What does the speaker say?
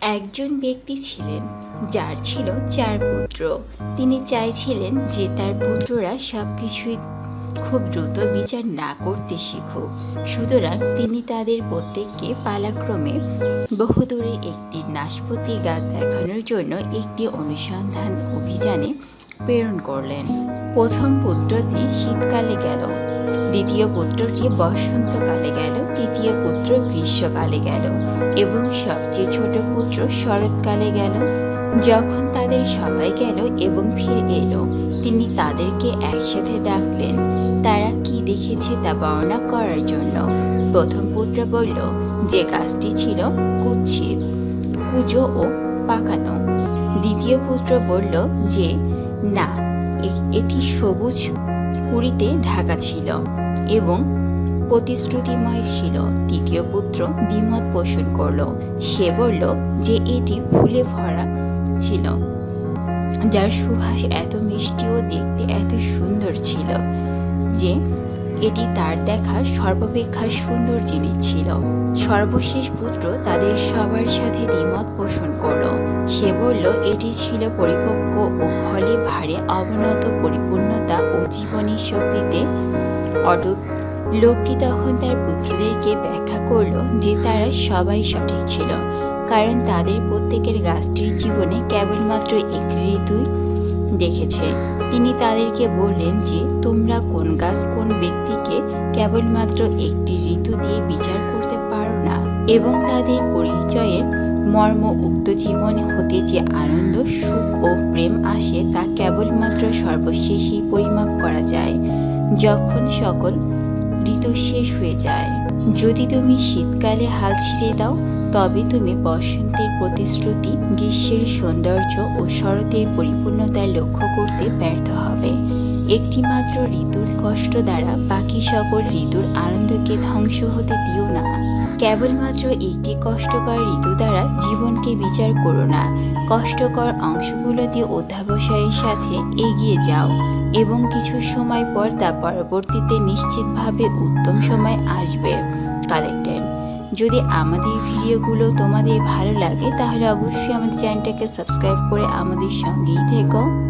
একজন ব্যক্তি ছিলেন যার ছিল চার পুত্র। তিনি চাইছিলেন যে তার পুত্ররা সব কিছুই খুব দ্রুত বিচার না করতে শিখুক। সুতরাং তিনি তাদের প্রত্যেককে পালাক্রমে বহুদূরে একটি নাশপতি গাছ দেখানোর জন্য একটি অনুসন্ধান অভিযানে প্রেরণ করলেন। প্রথম পুত্রটি শীতকালে গেল। দ্বিতীয় পুত্রটি বসন্তকালে গেল, তৃতীয় পুত্র গ্রীষ্মকালে গেল এবং সবচেয়ে ছোট পুত্র শরৎকালে গেল। যখন তাদের সবাই গেল এবং ফিরে এলো, তিনি তাদেরকে একসাথে ডাকলেন, তারা কি দেখেছে তা বর্ণনা করার জন্য? প্রথম পুত্র বলল, যে গাছটি ছিল কুচ্ছিত কুজো ও পাকানো। দ্বিতীয় পুত্র বলল, যে, না এটি সবুজ কুড়িতে ঢাকা ছিল এবং প্রতিশ্রুতিময় ছিল। তৃতীয় পুত্র দ্বিমত পোষণ করল। সে বলল যে এটি ফুলে ভরা ছিল, যার সুভাষ এত মিষ্টি ও দেখতে এত সুন্দর ছিল যে এটি তার দেখা সর্বাপেক্ষা সুন্দর জিনিস ছিল। সর্বশেষ পুত্র তাদের সবার সাথে দ্বিমত পোষণ করল। সে বলল, এটি ছিল পরিপক্ক ও ফলে ভারে অবনত পরিপূর্ণতা ও জীবনী শক্তিতে অটুট। লোকটি তখন তার পুত্রদেরকে ব্যাখ্যা করল যে তারা সবাই সঠিক ছিল, কারণ তাদের প্রত্যেকের গাছটির জীবনে কেবলমাত্র এক ঋতুই দেখেছে। তিনি তাদেরকে বললেন যে, তোমরা কোন গাছ কোন ব্যক্তিকে কেবলমাত্র একটি ঋতু দিয়ে বিচার করতে পারো না এবং তাদের পরিচয়ের মর্ম উক্ত জীবনে হতে যে আনন্দ, সুখ ও প্রেম আসে তা কেবলমাত্র সর্বশেষেই পরিমাপ করা যায়। যখন সকল ঋতু শেষ হয়ে যায় যদি তুমি শীতকালে হাল ছিঁড়ে দাও, তবে তুমি বসন্তের প্রতিশ্রুতি, গ্রীষ্মের সৌন্দর্য ও শরতের পরিপূর্ণতা লক্ষ্য করতে ব্যর্থ হবে। একটিমাত্র ঋতুর কষ্ট দ্বারা বাকি সকল ঋতুর আনন্দকে ধ্বংস হতে দিও না। কেবলমাত্র একটি কষ্টকর ঋতু দ্বারা জীবনকে বিচার করো না। কষ্টকর অংশগুলোতে অধ্যাবসায়ের সাথে এগিয়ে যাও এবং কিছু সময় পর তা পরবর্তীতে নিশ্চিতভাবে উত্তম সময় আসবে। কালেক্টেড। যদি আমাদের ভিডিওগুলো তোমাদের ভালো লাগে, তাহলে অবশ্যই আমাদের চ্যানেলটাকে সাবস্ক্রাইব করে আমাদের সঙ্গেই থেকো।